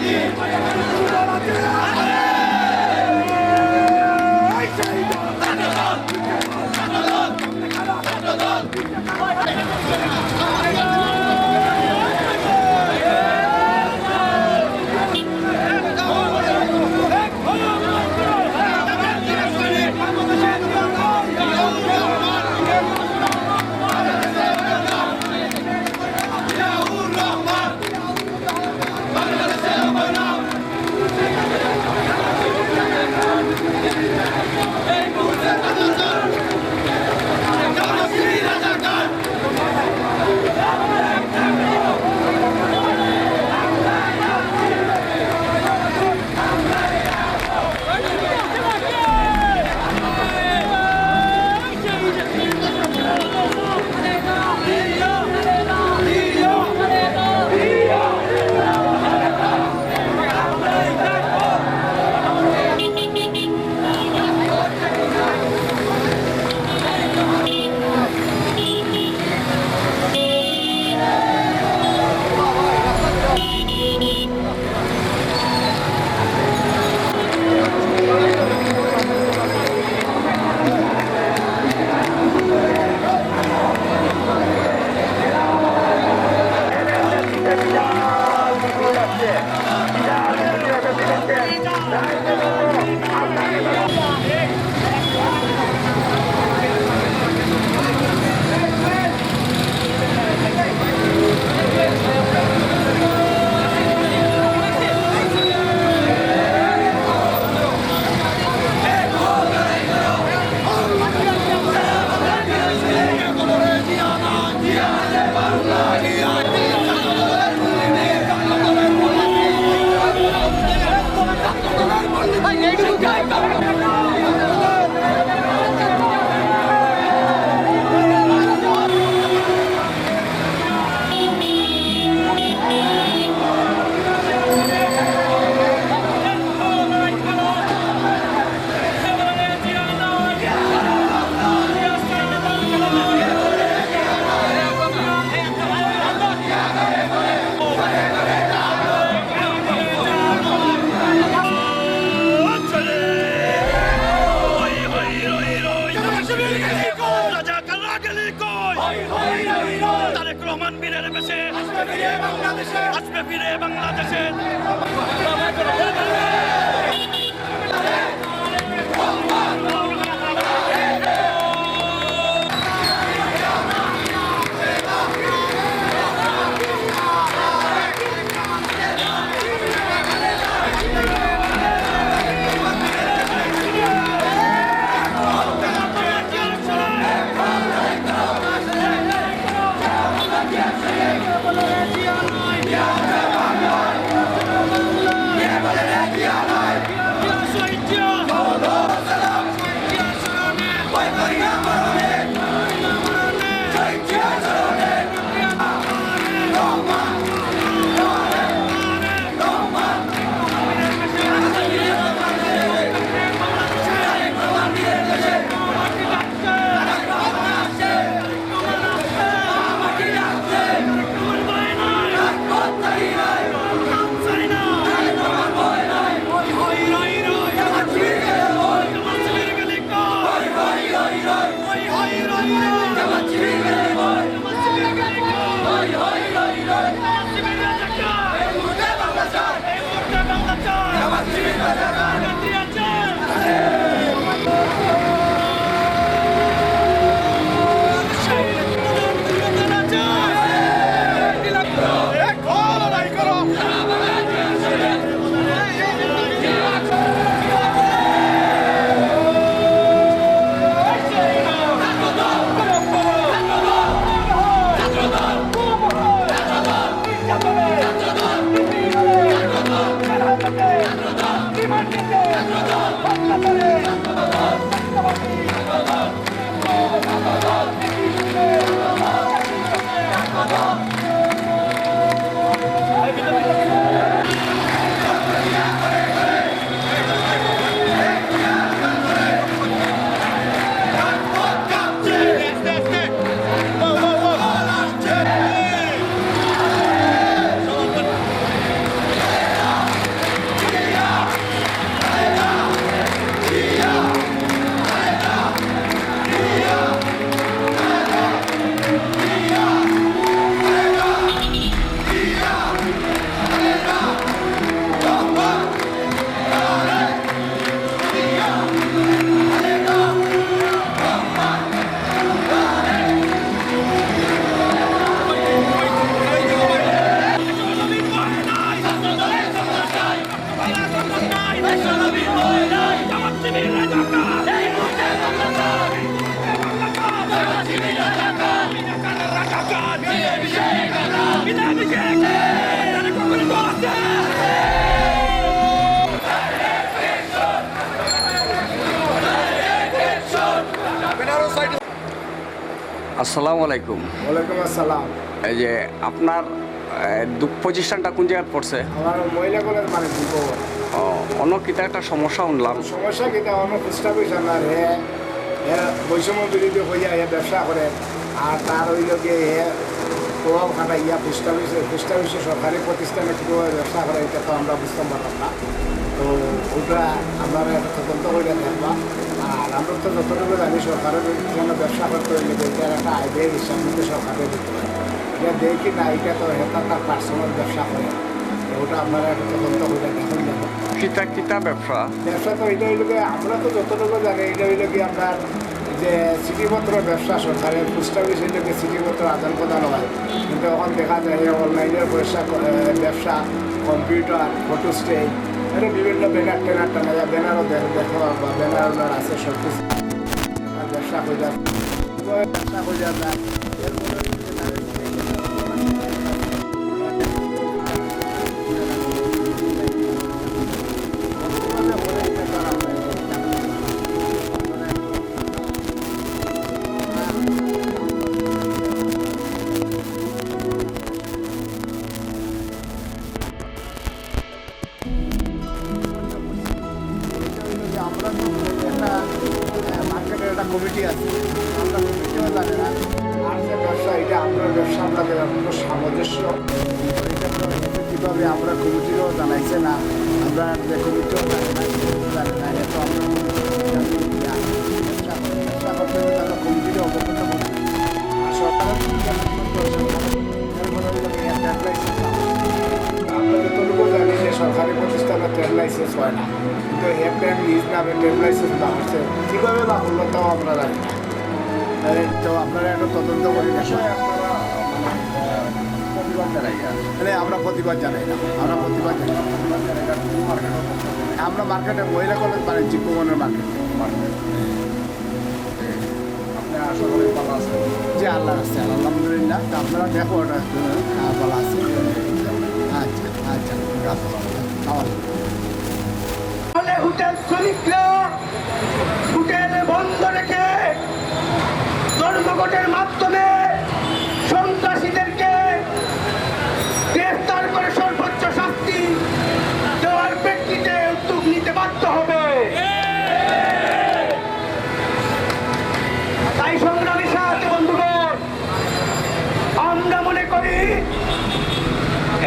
Aquí, Come on! আলাইকুম। ওয়ালাইকুম আসসালাম। এই যে আপনার প্রতিষ্ঠানটা কোন জায়গায় পড়ছে? আমার মহিলা কলেজ মানে ও, অন্য কিতা একটা সমস্যা শুনলাম। সমস্যা কিনা অন্য খুচরা পয়সা না হে বৈষম্য বিরোধী হইয়া হে ব্যবসা করে আর তার হইল গিয়ে হে প্রভাব খাটাইয়া পোস্ট অফিসে পোস্ট অফিসে সরকারি প্রতিষ্ঠানে কীভাবে ব্যবসা করে এটা তো আমরা বুঝতে পারলাম না। তো ওটা আমরা একটা তদন্ত করে দেখবা। আর আমরা তো যতটুকু জানি সরকারের জন্য ব্যবসা করতে হইলে এটার একটা আইডিয়ার হিসাব কিন্তু সরকারের দিতে পারে এটা দেখি না এটা তো হেতা তার পার্সোনাল ব্যবসা করে। ওটা আপনারা একটা তদন্ত করে দেখুন কিতা কিতা ব্যবসা? ব্যবসা তো এটা হইলে আমরা তো যতটুকু জানি এটা হইলে কি আপনার যে চিঠিপত্র ব্যবসা সরকারের পোস্ট অফিস হইল চিঠিপত্র আদান প্রদান হয়। কিন্তু এখন দেখা যায় অনলাইনের ব্যবসা ক- ব্যবসা কম্পিউটার ফটো স্টেট বিভিন্ন ব্যানার ট্যানার টানা ব্যানারও দেখা বা ব্যানার আছে সব কিছু ব্যবসা হয়ে যায় ব্যবসা হয়ে যায় মানে আমরা প্রতিবাদ জানাই না। আমরা প্রতিবাদ জানাই আমরা মার্কেটে মহিলা কলেজ মানে জিপমনের মার্কেট যে আল্লাহ আছে আলহামদুলিল্লাহ। তো আপনারা দেখো ওটা ভালো আছে। আচ্ছা আচ্ছা তাহলে হোটেল শ্রমিকরা হোটেল বন্ধ রেখে ধর্মঘটের মাধ্যমে সন্ত্রাসীদেরকে গ্রেফতার করে সর্বোচ্চ শাস্তি দেওয়ার প্রেক্ষিতে উদ্যোগ নিতে বাধ্য হবে তাই সংগ্রামী সাথে বন্ধুগণ আমরা মনে করি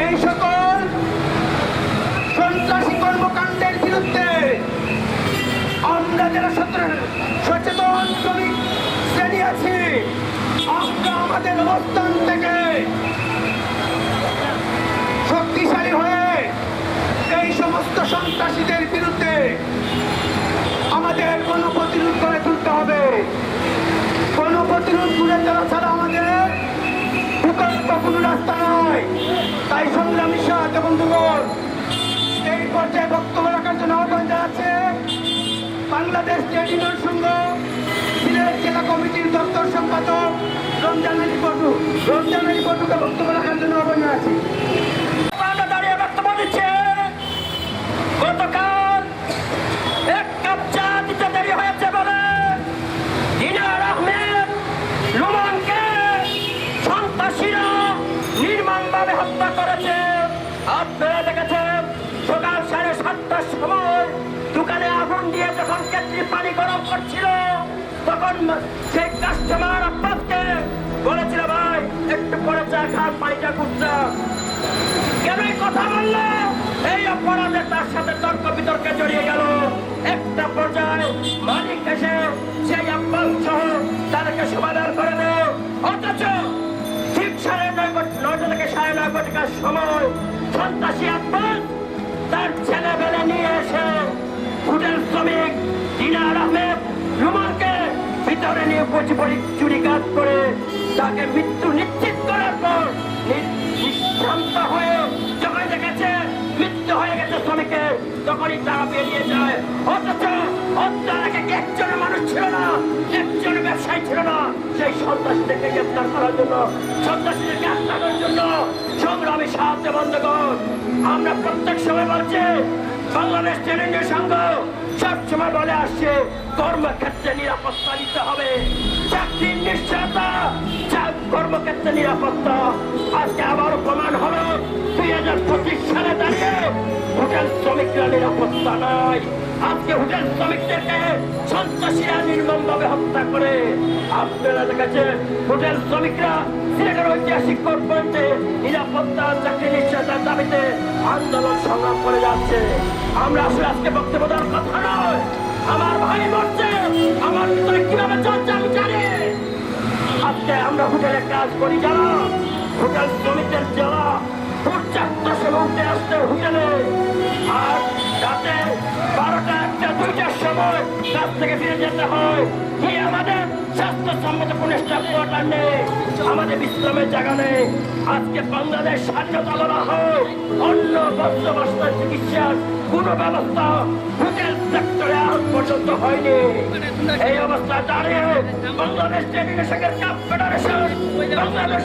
এই সকল সন্ত্রাসী কর্মকাণ্ডের বিরুদ্ধে আমরা যারা সত্র- সচেতন শ্রমিক শ্রেণি আছি আমরা আমাদের অবস্থান থেকে শক্তিশালী হয়ে এই সমস্ত সন্ত্রাসীদের বিরুদ্ধে আমাদের গণপ্রতিরোধ করে তুলতে হবে। গণপ্রতিরোধ করে দেওয়া ছাড়া আমাদের বিকল্প কোনো রাস্তা নয় তাই সংগ্রামী সাহায্য বন্ধুগণ এই পর্যায়ে বক্তব্য রাখার জন্য আহ্বান জানাচ্ছে বাংলাদেশ ট্রেড সংঘ। জেলা কমিটির দপ্তর সম্পাদক রমজান আলী পটু রমজান আলী পটুকে বক্তব্য রাখার জন্য জানাচ্ছি আমরা দাঁড়িয়ে বক্তব্য দিচ্ছে। গতকাল সেই কাস্টমার আব্বাসকে বলেছিল, ভাই, একটু পরে চা খান পানিটা কুটলাম কেন কথা বলল? এই অপরাধে তার সাথে তর্ক বিতর্কে জড়িয়ে গেল। একটা পর্যায়ে মালিক এসে সেই আব্বাস সহ তাদেরকে সমাধান করে দেয়। অথচ ঠিক সাড়ে নয় নয়টা থেকে সাড়ে নয় কোটি টাকার সময় সন্ত্রাসী আব্বাস তার ছেলেবেলে নিয়ে এসে হোটেল শ্রমিক দিনার আহমেদ রুমালকে ভিতরে নিয়ে পচি পড়ি, চুরি কাজ করে, তাকে মৃত্যু নিশ্চিত করার পর নি- নিঃশান্ত হয়ে যখন দেখেছে মৃত্যু হয়ে গেছে শ্রমিকের তখনই তারা বেরিয়ে যায়। অথচ হত্যার আগে একজন মানুষ ছিল না? একজন ব্যবসায়ী ছিল না। সেই সন্ত্রাসীদেরকে গ্রেপ্তার করার জন্য, সন্ত্রাসীদেরকে সাহায্য বন্ধগণ আমরা প্রত্যেক সময় বলছি, বাংলাদেশ ট্রেনিং সংঘ সবসময় বলে আসছে। কর্মক্ষেত্রে নিরাপত্তা নিতে হবে। চাকরির নিশ্চয়তা। কর্মক্ষেত্রে নিরাপত্তা। আজকে আবার প্রমাণ হলো, দুই হাজার পঁচিশ সালে দাঁড়িয়ে হোটেল শ্রমিকরা নিরাপত্তা নাই। আজকে হোটেল শ্রমিকদেরকে সন্ত্রাসীরা নির্মমভাবে হত্যা করে আপনারা দেখেছেন, হোটেল শ্রমিকরা সিলেটের ঐতিহাসিক কোর্ট নিরাপত্তা, চাকরি নিশ্চয়তার দাবিতে আন্দোলন সংগ্রাম করে যাচ্ছে। আমরা আসলে আজকে বক্তব্য দেওয়ার কথা নয়, আমার ভাই মরছে, আমার ভিতরে কীভাবে চলছে আমি জানি। আজকে আমরা হোটেলে কাজ করি যারা, হোটেল শ্রমিকদের ভোর চারটার সময় উঠে আসতে হোটেলে, আর রাতে বারোটা একটা দুইটার সময় কাজ থেকে ফিরে যেতে হয়। কি আমাদের স্বাস্থ্যসম্মত কোনো স্টাফ নেই। আমাদের বিশ্রামের জায়গা নেই। আজকে বাংলাদেশ স্বাধীনতা লড়া হোক। অন্য বস্ত্রবাস্তার চিকিৎসার কোনো ব্যবস্থা হোটেল পর্যন্ত হয়নি। এই অবস্থায় দাঁড়িয়ে বাংলাদেশ এর কাপ ফেডারেশন, বাংলাদেশ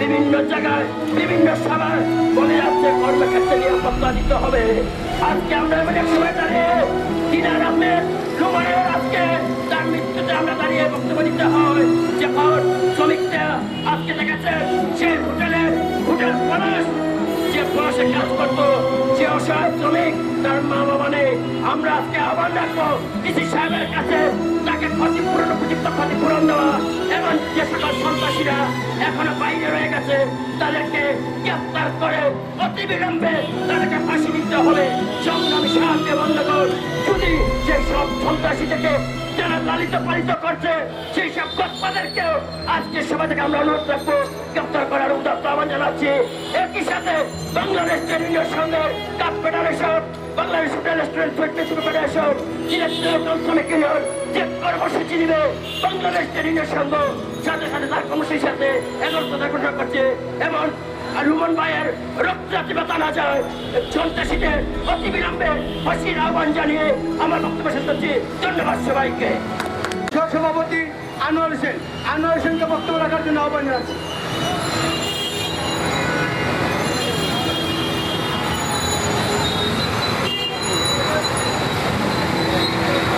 বিভিন্ন জায়গায়, বিভিন্ন সভায় বলে যাচ্ছে, কর্মক্ষেত্রে নিরাপত্তা দিতে হবে। আজকে আমরা এমন এক সময় দাঁড়িয়ে দিনার আজকে তার মৃত্যুতে আমরা দাঁড়িয়ে বক্তব্য দিতে হয় যে আর শ্রমিকরা আজকে দেখেছেন সেই হোটেলে হোটেল পলাশ পলাশে কাজ করতো যে অসহায় শ্রমিক, তার মা বাবা নেই। আমরা আজকে আবার ডাকবো ডিসি সাহেবের কাছে ক্ষতিপূরণ উপযুক্ত ক্ষতিপূরণ দেওয়া এবং যে সকল সন্ত্রাসীরা এখনও বাইরে রয়ে গেছে, তাদেরকে গ্রেপ্তার করে অতি বিলম্বে তাদেরকে ফাঁসি দিতে হবে। সংগ্রামী সাহায্য বন্ধ কর। যদি সেই সব সন্ত্রাসী থেকে যারা লালিত পালিত করছে, সেই সব গৎপাদেরকেও আজকে সভা থেকে আমরা অনুরোধ করার উদাত্ত আহ্বান একই সাথে বাংলাদেশ ট্রেনিংয়ের সঙ্গে cup federation Bangladesh restaurant fitness federation যে কর্মসূচি দিবে বাংলাদেশ ট্রেনিংয়ের সঙ্গে সাথে সাথে তার কর্মসূচির সাথে এগারোটা ঘোষণা করছে। আর রুমন ভাইয়ের রক্তাতি বাতা না যায় সন্ত্রাসীদের অতি বিলম্বে ফাঁসির আহ্বান জানিয়ে আমার বক্তব্য শেষ করছি। ধন্যবাদ সবাইকে। সভাপতি আনোয়ার হোসেন, আনোয়ার হোসেনকে বক্তব্য রাখার জন্য আহ্বান জানাচ্ছি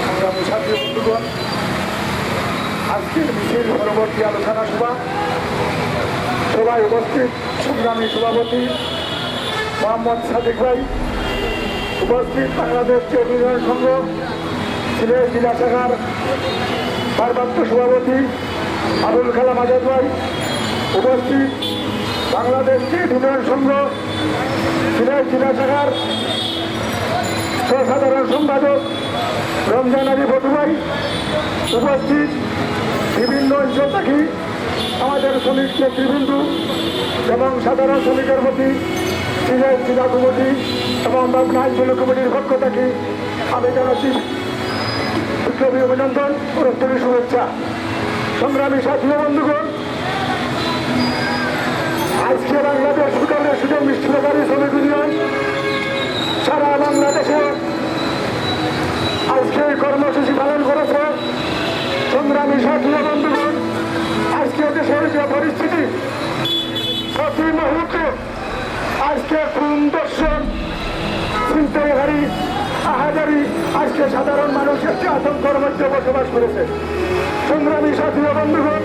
সংগ্রামী সাথী বন্ধুগণ আজকের মিছিল পরবর্তী আলোচনা সভা। সভায় উপস্থিত সংগ্রামী সভাপতি মোহাম্মদ সাদিক ভাই, উপস্থিত বাংলাদেশ ইউনিয়ন সংঘ, সিলেট জেলা শাখার ভারপ্রাপ্ত সভাপতি আবুল কালাম আজাদ ভাই, উপস্থিত বাংলাদেশ ট্রেড ইউনিয়ন সংঘ, সিলেট জেলা শাখার সাধারণ সম্পাদক রমজান আলী ভটু উপস্থিত বিভিন্ন অঞ্চল থাকি আমাদের শ্রমিক নেতৃবৃন্দ এবং সাধারণ শ্রমিকের প্রতি জেলা কমিটি এবং পাবনা আঞ্চলিক কমিটির পক্ষ থেকে আমি জানাচ্ছি বিপ্লবী অভিনন্দন ও শুভেচ্ছা। সংগ্রামী সাথী বন্ধুগণ, আজকে বাংলাদেশ সুযোগ মিশ্রকারী শ্রমিক ইউনিয়ন সারা বাংলাদেশে আজকে এই কর্মসূচি পালন করেছে। সংগ্রামী সাথী বন্ধুগণ, আজকে দেশের যে পরিস্থিতি, প্রতি মুহূর্তে আজকে খুন দর্শন ছিনতাইহারি আহাজারি, আজকে সাধারণ মানুষ একটি আতঙ্কের মধ্যে বসবাস করেছে। সংগ্রামী সাথী ও বন্ধুগণ,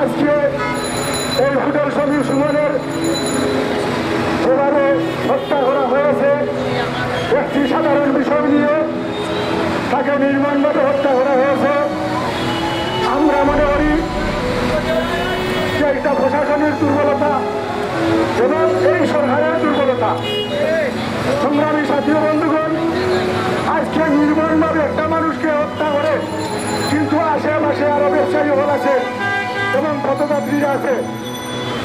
আজকে এই হোটেল শ্রমিক সুমনের যেভাবে হত্যা করা হয়েছে। একটি সাধারণ বিষয় নিয়ে তাকে নির্মাণভাবে হত্যা করা হয়েছে। আমরা মনে করি যে এটা প্রশাসনের দুর্বলতা এবং এই সরকারের দুর্বলতা। সংগ্রামী সাথী বন্ধুগণ, আজকে নির্মমভাবে একটা মানুষকে হত্যা করে কিন্তু আশেপাশে আরও ব্যবসায়ী হল আছে এবং পথযাত্রীরা আছে।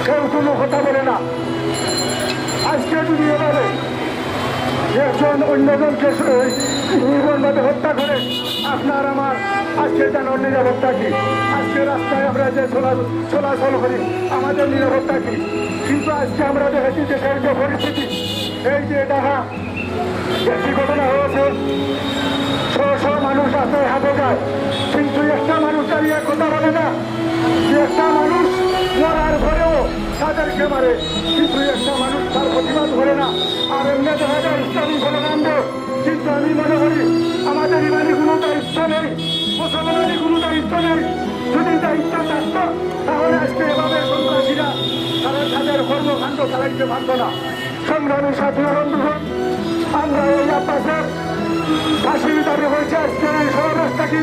কেউ কোনো কথা বলে না। আজকে যদি এভাবে একজন অন্যজনকে নির্মমভাবে হত্যা করে আপনার আমার আজকে যেন নিরাপত্তা কি? আজকে রাস্তায় আমরা যে চলা- চলাচল করি, আমাদের নিরাপত্তা কি? কিন্তু আজকে আমরা দেখেছি দেশের যে পরিস্থিতি, এই যে দেখা একটি ঘটনা হয়েছে শ শ মানুষ রাস্তায় হাতে যায়, কিন্তু একটা মানুষ দাঁড়িয়ে কথা বলে না। একটা ঢুকে মারে কিন্তু একটা মানুষ তার প্রতিবাদ করে না। আর এমনি দেখা যায় ইসলামী গণকাণ্ড। কিন্তু আমি মনে করি, আমাদের ইমানি কোনো দায়িত্ব নেই, মুসলমানের কোনো দায়িত্ব নেই। যদি দায়িত্ব থাকত, তাহলে আজকে এভাবে সন্ত্রাসীরা তারা তাদের কর্মকাণ্ড চালাইতে পারত না। সংগ্রামী সাথী বন্ধুগণ আমরা এই আব্বাসের ফাঁসির দাবি হয়েছে আজকের এই সমাবেশটাকে।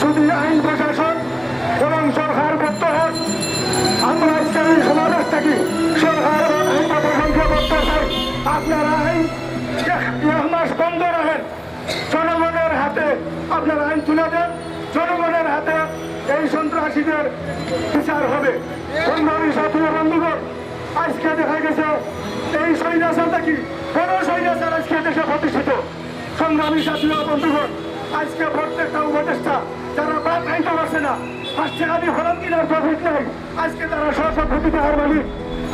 যদি আইন প্রশাসন এবং সরকার ব্যর্থ হয় আমরা আজকের এই সমাবেশটাকে সরকার এবং আইন প্রশাসনকে করতে চাই আপনারা এক মাস বন্ধ রাখেন, জনগণের হাতে আপনারা আইন তুলে দেন, জনগণের হাতে এই সন্ত্রাসীদের বিচার হবে। সংগ্রামী সাথী বন্ধুগণ, আজকে দেখা গেছে, এই সৈন্যাচারটা কি? বড় সৈন্যাচার আজকে দেশে প্রতিষ্ঠিত। সংগ্রামী সাথী বন্ধুগণ, আজকে প্রত্যেকটা উপদেষ্টা যারা বাদ আইতে পারছে না। টাকা দিয়ে হরম কিনার প্রফিট নেই আজকে তারা স্বল্প প্রফিট হওয়ার মালিক,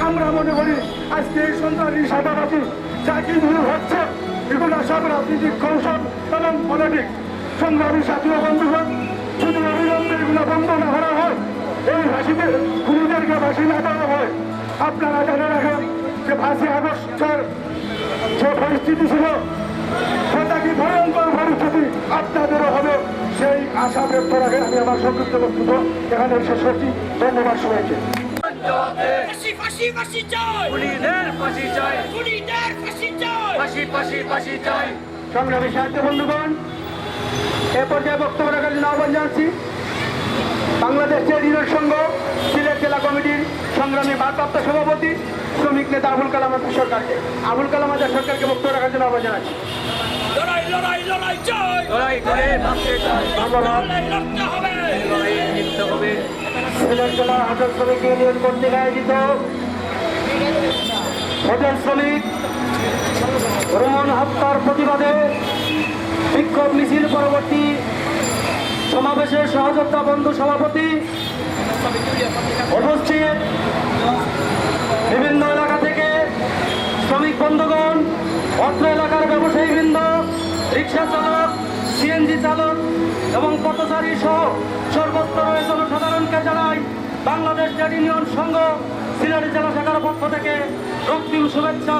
আমরা মনে করি আজকে এই সন্ত্রাসী সাদাবাদী যা কি ভুল হচ্ছে, এগুলো সব রাজনৈতিক কৌশল এবং পলিটিক্স সংগ্রামী সাথী বন্ধুগণ যদি অবিলম্বে এগুলো বন্ধ না করা হয়। এই ভাষীদের খুনিদেরকে ফাঁসি না দেওয়া হয়। আপনারা জেনে রাখেন যে ফাঁসি আগস্টের যে পরিস্থিতি ছিল সেটা কি ভয়ঙ্কর পরিস্থিতি আপনাদেরও হবে সেই আশা ব্যক্ত রাখেন। আমি আমার সংক্ষিপ্ত বক্তব্য এখানে শেষ করছি। ধন্যবাদ সবাইকে। ফাঁসি ফাঁসি ফাঁসি চাই। খুনিদের ফাঁসি চাই। খুনিদের ফাঁসি চাই। ফাঁসি ফাঁসি ফাঁসি চাই। সংগ্রামী সাহিত্য বন্ধুগণ এ পর্যায়ে বক্তব্য রাখার জন্য আহ্বান জানাচ্ছি। বাংলাদেশ ট্রেড ইউনিয়ন সংঘ সিলেট জেলা কমিটির সংগ্রামী ভারপ্রাপ্ত সভাপতি শ্রমিক নেতা আবুল কালাম সরকারকে। আবুল কালাম আজাদ সরকারকে বক্তব্য রাখার জন্য আহ্বান জানাচ্ছি। লড়াই লড়াই লড়াই চাই লড়াই করে বাঁচতে চাই লড়াই। লড়তে হবে! লড়াই জিততে হবে। সিলেট জেলা হোটেল শ্রমিক ইউনিয়ন কর্তৃক আয়োজিত শ্রমিক রোমন হত্যার প্রতিবাদে বিক্ষোভ মিছিল পরবর্তী সমাবেশের সহযোদ্ধা বন্ধু সভাপতি উপস্থিত। বিভিন্ন এলাকা থেকে শ্রমিক বন্ধুগণ অত্র এলাকার ব্যবসায়ী বৃন্দ রিক্সা চালক সিএনজি চালক এবং পথচারী সহ সর্বস্তরের জনসাধারণকে জানাই বাংলাদেশ ট্রেড ইউনিয়ন সংঘ, সিলেট জেলা শাখার পক্ষ থেকে রক্তিম শুভেচ্ছা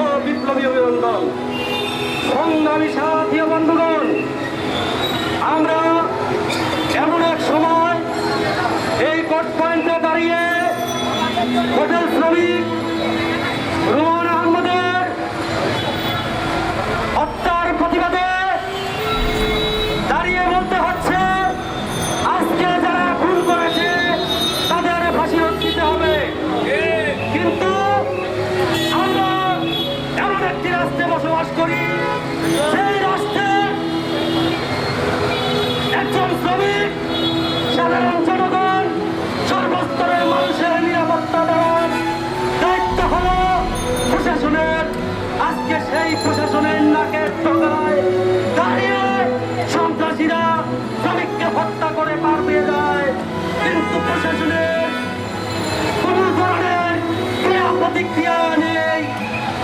ও বিপ্লবী অভিনন্দন। সংগ্রামী সাথী বন্ধুগণ, আমরা এমন এক সময় এই কোর্ট পয়েন্টে দাঁড়িয়ে হোটেল শ্রমিক রুমান হত্যার প্রতিবাদে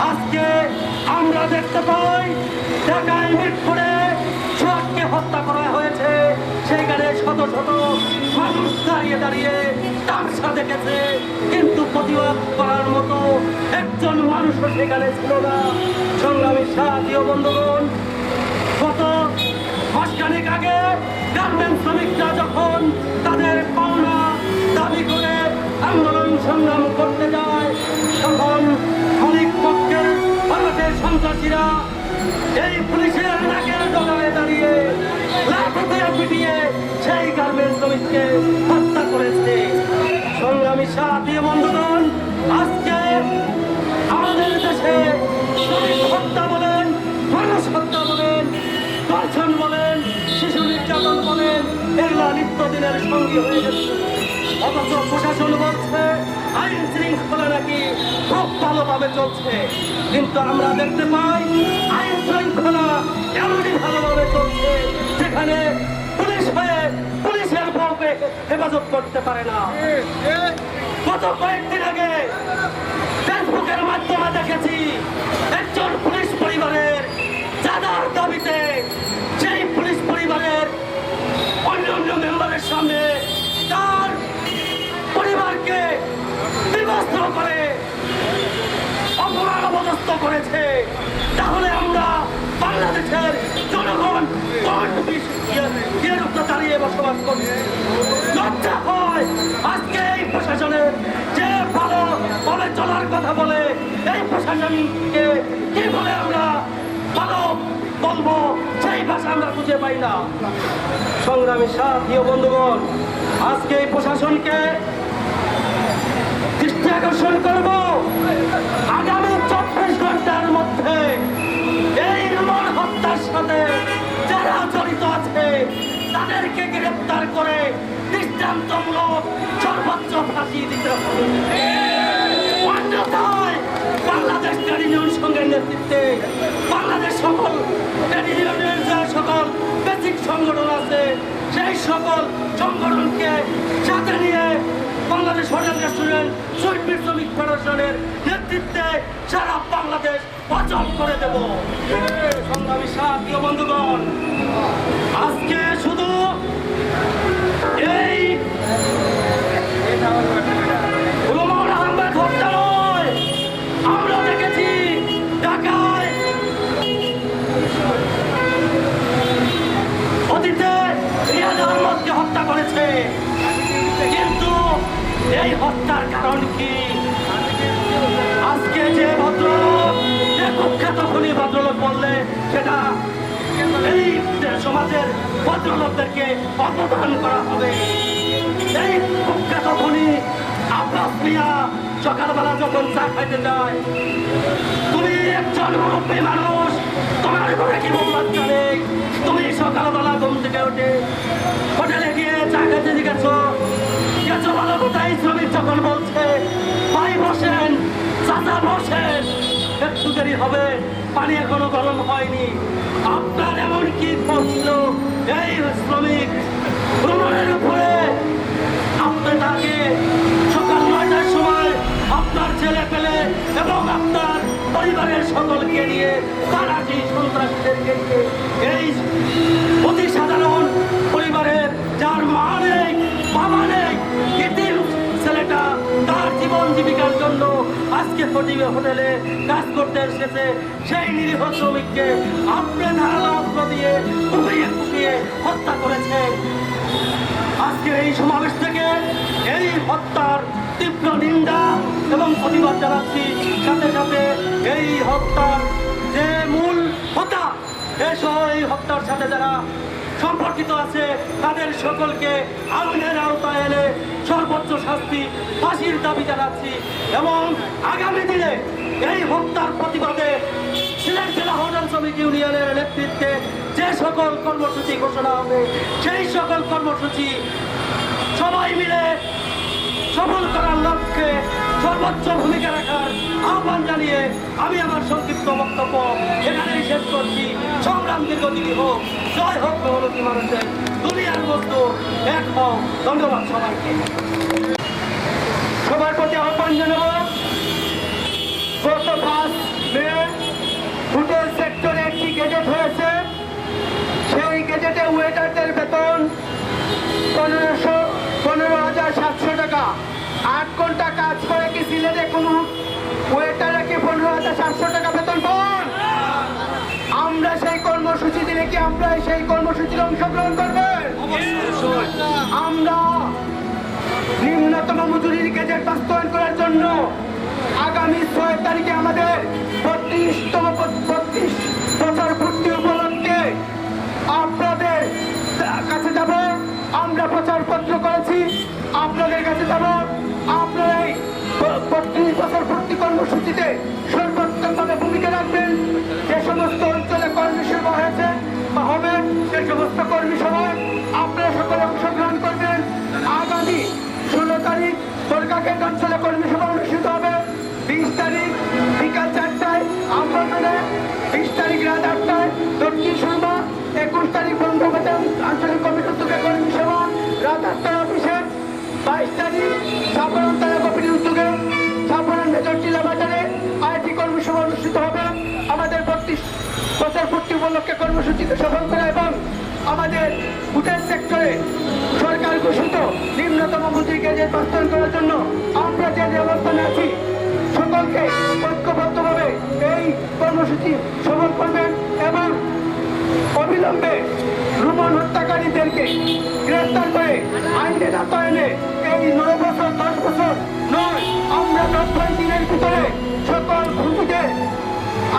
আজকে আমরা দেখতে পাই, ঢাকায় মিরপুরে হত্যা করা হয়েছে। সেখানে শত শত মানুষ দাঁড়িয়ে দাঁড়িয়ে তামসা দেখেছে। কিন্তু প্রতিবাদ করার মতো একজন মানুষও সেখানে ছিল না। সংগ্রামী ও বন্ধুগণ, গত মাসখানেক আগে গার্মেন্টস শ্রমিকরা যখন তাদের পাওনা দাবি করে আন্দোলন সংগ্রাম করতে সন্ত্রাসীরা এই পুলিশের নাকের ডগায় দাঁড়িয়ে লাঠিতে পিটিয়ে সেই গার্মেন্টস শ্রমিককে হত্যা করেছে। সংগ্রামী সাথী বন্ধুগণ, আজকে আমাদের দেশে শ্রমিক হত্যা বলেন, মানুষ হত্যা বলেন ধর্ষণ বলেন, শিশু নির্যাতন বলেন, এগুলা নিত্যদিনের সঙ্গী হয়ে গেছে। অথচ প্রশাসন বলছে, আইন শৃঙ্খলা নাকি খুব ভালোভাবে চলছে। কিন্তু আমরা দেখতে পাই, আইন শৃঙ্খলা এমনই ভালোভাবে চলছে, যেখানে পুলিশ হয়ে পুলিশের বউকে হেফাজত করতে পারে না। গত কয়েকদিন আগে ফেসবুকের মাধ্যমে দেখেছি, একজন পুলিশ পরিবারের চাঁদার দাবিতে সেই পুলিশ পরিবারের অন্য অন্য মেম্বারের সামনে তার পরিবারকে বিভৎস অস্ত্র করে অপদস্থ করেছে। তাহলে আমরা বাংলাদেশের জনগণ দাঁড়িয়ে বসবাস করছি? লজ্জা হয়। আজকে এই প্রশাসনের যে ভালো বলে চলার কথা বলে, এই প্রশাসনকে কি বলে আমরা ভালো বলব? সেই ভাষা আমরা খুঁজে পাই না। সংগ্রামী সাথী ও বন্ধুগণ, আজকে এই প্রশাসনকে দৃষ্টি আকর্ষণ করব। চব্বিশ মধ্যে এই রুমন হত্যার সাথে যারা জড়িত আছে, তাদেরকে গ্রেপ্তার করে দৃষ্টান্তমূলক সর্বোচ্চ ফাঁসি দিতে হবে। বাংলাদেশ নেতৃত্বে বাংলাদেশ সকল যে সকল সংগঠন আছে, সেই সকল সংগঠনকে সাথে নিয়ে বাংলাদেশ হোটেল রেস্টুরেন্ট সুইট শ্রমিক ফেডারেশনের নেতৃত্বে সারা বাংলাদেশ অচল করে দেব। সংগ্রামী সাথী বন্ধুগণ, আজকে শুধু এই হত্যা করেছে, কিন্তু এই হত্যার কারণ কি? খুনি ভদ্রলোক বললে সেটা এই সমাজের ভদ্রলোকদেরকে অপমান করা হবে। এই কুখ্যাত খুনি আব্বাস মিয়া সকালবেলা যখন চা খাইতে যায়, তুমি একজন মুরব্বী মানুষ, তোমার ঘরে কি বাচ্চা নেই? তুমি সকালবেলা ঘুম থেকে উঠে হোটেলে গিয়ে চা খেতে গেছো? গেছো ভালো কোথায় শ্রমিক যখন বলছে, ভাই বসেন, চাচা বসেন। একটু দেরি হবে। পানি এখনও গরম হয়নি। আপনার এমন কি পড়ছিল এই শ্রমিক ভ্রমণের উপরে আপনি তাকে সকাল নয়টার সময় আপনার ছেলে পেলে এবং আপনার পরিবারের সকলকে নিয়ে তারাটি সন্ত্রাসীদেরকে নিয়ে। এই অতি সাধারণ পরিবারের যার মা নেই, বাবা নেই আজকে হোটেলে হোটেলে কাজ করতে এসেছে সেই নিরীহ শ্রমিককে আপনি ধারালো অস্ত্র দিয়ে কুপিয়ে কুপিয়ে হত্যা করেছে। আজকের এই সমাবেশ থেকে এই হত্যার তীব্র নিন্দা এবং প্রতিবাদ জানাচ্ছি। সাথে সাথে এই হত্যার যে মূল হত্যা এসহ এই হত্যার সাথে যারা সম্পর্কিত আছে, তাদের সকলকে আইনের আওতায় এনে সর্বোচ্চ শাস্তি, ফাঁসির দাবি জানাচ্ছি এবং আগামী দিনে এই হত্যার প্রতিবাদে সিলেট জেলা হোটেল শ্রমিক ইউনিয়নের নেতৃত্বে যে সকল কর্মসূচি ঘোষণা হবে, সেই সকল কর্মসূচি সবাই মিলে সফল করার লক্ষ্যে সর্বোচ্চ ভূমিকা রাখার আহ্বান জানিয়ে আমি আমার সংক্ষিপ্ত বক্তব্য এখানেই শেষ করছি। সংগ্রাম দীর্ঘদিনী হোক জয় হোক মেহনতি মানুষের। দুনিয়ার বস্তু এক হোক ধন্যবাদ সবাইকে। সবার প্রতি আহ্বান জানাব সেক্টরে একটি গেজেট হয়েছে। সেই গেজেটে ওয়েটারদের বেতন পনেরোশো, পনেরো হাজার সাতশো টাকা। আট ঘণ্টা কাজ করে কি সিলেটে কোনো ওয়েটারে কি পনেরো হাজার সাতশো টাকা আমরা সেই কর্মসূচি দিলে কি আমরা সেই কর্মসূচির অংশগ্রহণ করবেন আমরা নিম্নতম মজুরির গেজেট বাস্তবায়ন করার জন্য আগামী ছয় তারিখে আমাদের বত্রিশতম বত্রিশ বছর পূর্তি উপলক্ষে আপনাদের কাছে যাব। আমরা প্রচারপত্র করেছি। আপনাদের কাছে যাব। আপনারা বত্রিশ বছর ভর্তি কর্মসূচিতে সর্বোত্তমভাবে ভূমিকা রাখবেন। যে সমস্ত অঞ্চলে কর্মী সভা হয়েছে, বা হবে, সে সমস্ত কর্মী সভায় আপনারা সকলে অংশগ্রহণ করবেন। আগামী ষোলো তারিখ দুর্গাকেন্দ্র অঞ্চলে কর্মী সভা অনুষ্ঠিত হবে। বিশ তারিখ বিকাল চারটায় আমন্ত্রণে বিশ তারিখ রাত আটটায় দক্ষিণ সভা একুশ তারিখ বঙ্গবাজার আঞ্চলিক কমিটির উদ্যোগে কর্মী সভা রাত আটটায় অফিসে, বাইশ তারিখ সাধারণ তারা কমিটির উদ্যোগে সাধারণ মেজর জেলা বাজারে বত্রিশ বছর পূর্তি উপলক্ষে কর্মসূচিতে সফল করা এবং আমাদের হোটেল সেক্টরে সরকার ঘোষিত নিম্নতম মজুরি গেজের বাস্তবায়ন করার জন্য আমরা যে যে অবস্থানে আছি, সকলকে ঐক্যবদ্ধভাবে এই কর্মসূচি সফল করবেন এবং অবিলম্বে রুমন হত্যাকারীদেরকে গ্রেফতার করে আইনের আতয়নে এই নয় বছর, দশ বছর নয়, আমরা নব্বই দিনের ভিতরে সকল খুঁটিদের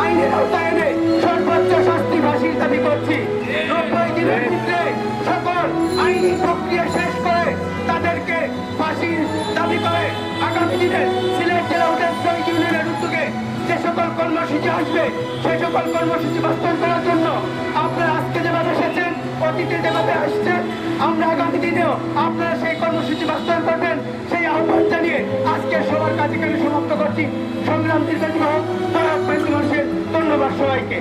আইনের আওতায়নে সর্বোচ্চ শাস্তি ফাঁসির দাবি করছি। নব্বই দিনের ভিতরে সকল আইনি প্রক্রিয়া শেষ করে তাদেরকে ফাঁসির দাবি করে, আগামী দিনে সিলেট জেলা উঠেন শ্রমিক ইউনিয়নের উদ্যোগে যে সকল কর্মসূচি আসবে, সেই সকল কর্মসূচি বাস্তবায়ন করার জন্য আপনারা আজকে যেভাবে এসেছেন, অতীতে যেভাবে আসছেন, আমরা আগামী দিনেও আপনারা সেই কর্মসূচি বাস্তবায়ন করবেন, সেই আহ্বান জানিয়ে আজকে সবার কাজে সমাপ্ত করছি। সংগ্রাম দীর্ঘজীবী হোক তারা মানুষের ধন্যবাদ সবাইকে।